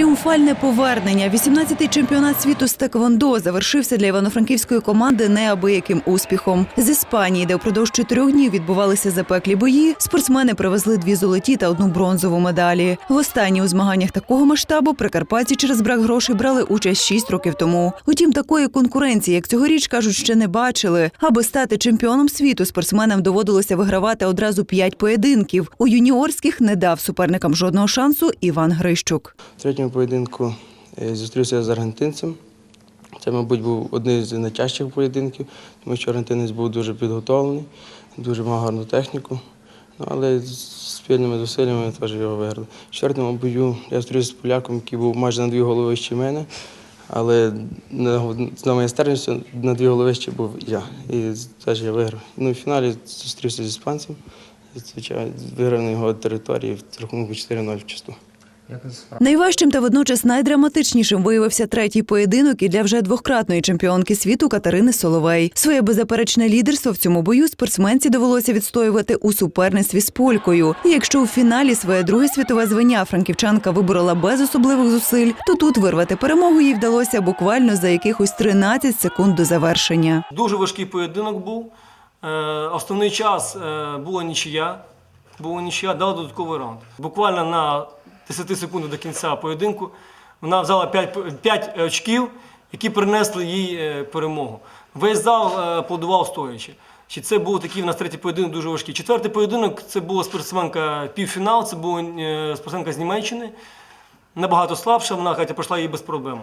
Тріумфальне повернення. 18-й чемпіонат світу з теквондо завершився для івано-франківської команди неабияким успіхом. З Іспанії, де впродовж чотирьох днів відбувалися запеклі бої, спортсмени привезли дві золоті та одну бронзову медалі. Востаннє у змаганнях такого масштабу прикарпатці через брак грошей брали участь шість років тому. Утім, такої конкуренції, як цьогоріч, кажуть, ще не бачили. Аби стати чемпіоном світу, спортсменам доводилося вигравати одразу п'ять поєдинків. У юніорських не дав суперникам жодного шансу Іван Грищук. В поєдинку е, зустрівся з аргентинцем. Це, мабуть, був один з найтяжчих поєдинків, тому що аргентинець був дуже підготовлений, дуже мав гарну техніку. Ну, але з спільними зусиллями ми теж його виграли. В четвертому бою я зустрівся з поляком, який був майже на дві голови вище мене, але на- з майстерністю на дві голови ще був я. І теж я виграв. Ну, в фіналі зустрівся з іспанцем. Виграв на його території в рахунку 4-0 в чисту. Найважчим та водночас найдраматичнішим виявився третій поєдинок і для вже двократної чемпіонки світу Катерини Соловей. Своє беззаперечне лідерство в цьому бою спортсменці довелося відстоювати у суперництві з полькою. І якщо у фіналі своє друге світове звання франківчанка виборола без особливих зусиль, то тут вирвати перемогу їй вдалося буквально за якихось 13 секунд до завершення. Дуже важкий поєдинок був. Е, Основний час е, була нічия. Була нічия, дала додатковий раунд. Буквально на 10 секунд до кінця поєдинку вона взяла 5, 5 очків, які принесли їй е, перемогу. Весь зал е, аплодував стоячи. Чи це був такий в нас третій поєдинок дуже важкий. Четвертий поєдинок це була спортсменка півфінал, це була е, спортсменка з Німеччини. Набагато слабша, вона хоча пройшла її без проблем.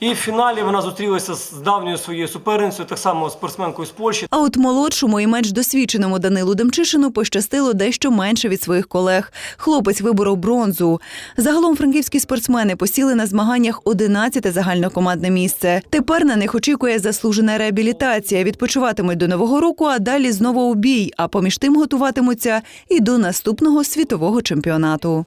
І в фіналі вона зустрілася з давньою своєю суперницею, так само спортсменкою з Польщі. А от молодшому і менш досвідченому Данилу Демчишину пощастило дещо менше від своїх колег. Хлопець виборов бронзу. Загалом франківські спортсмени посіли на змаганнях 11 загальнокомандне місце. Тепер на них очікує заслужена реабілітація. Відпочиватимуть до нового року, а далі знову у бій. А поміж тим готуватимуться і до наступного світового чемпіонату.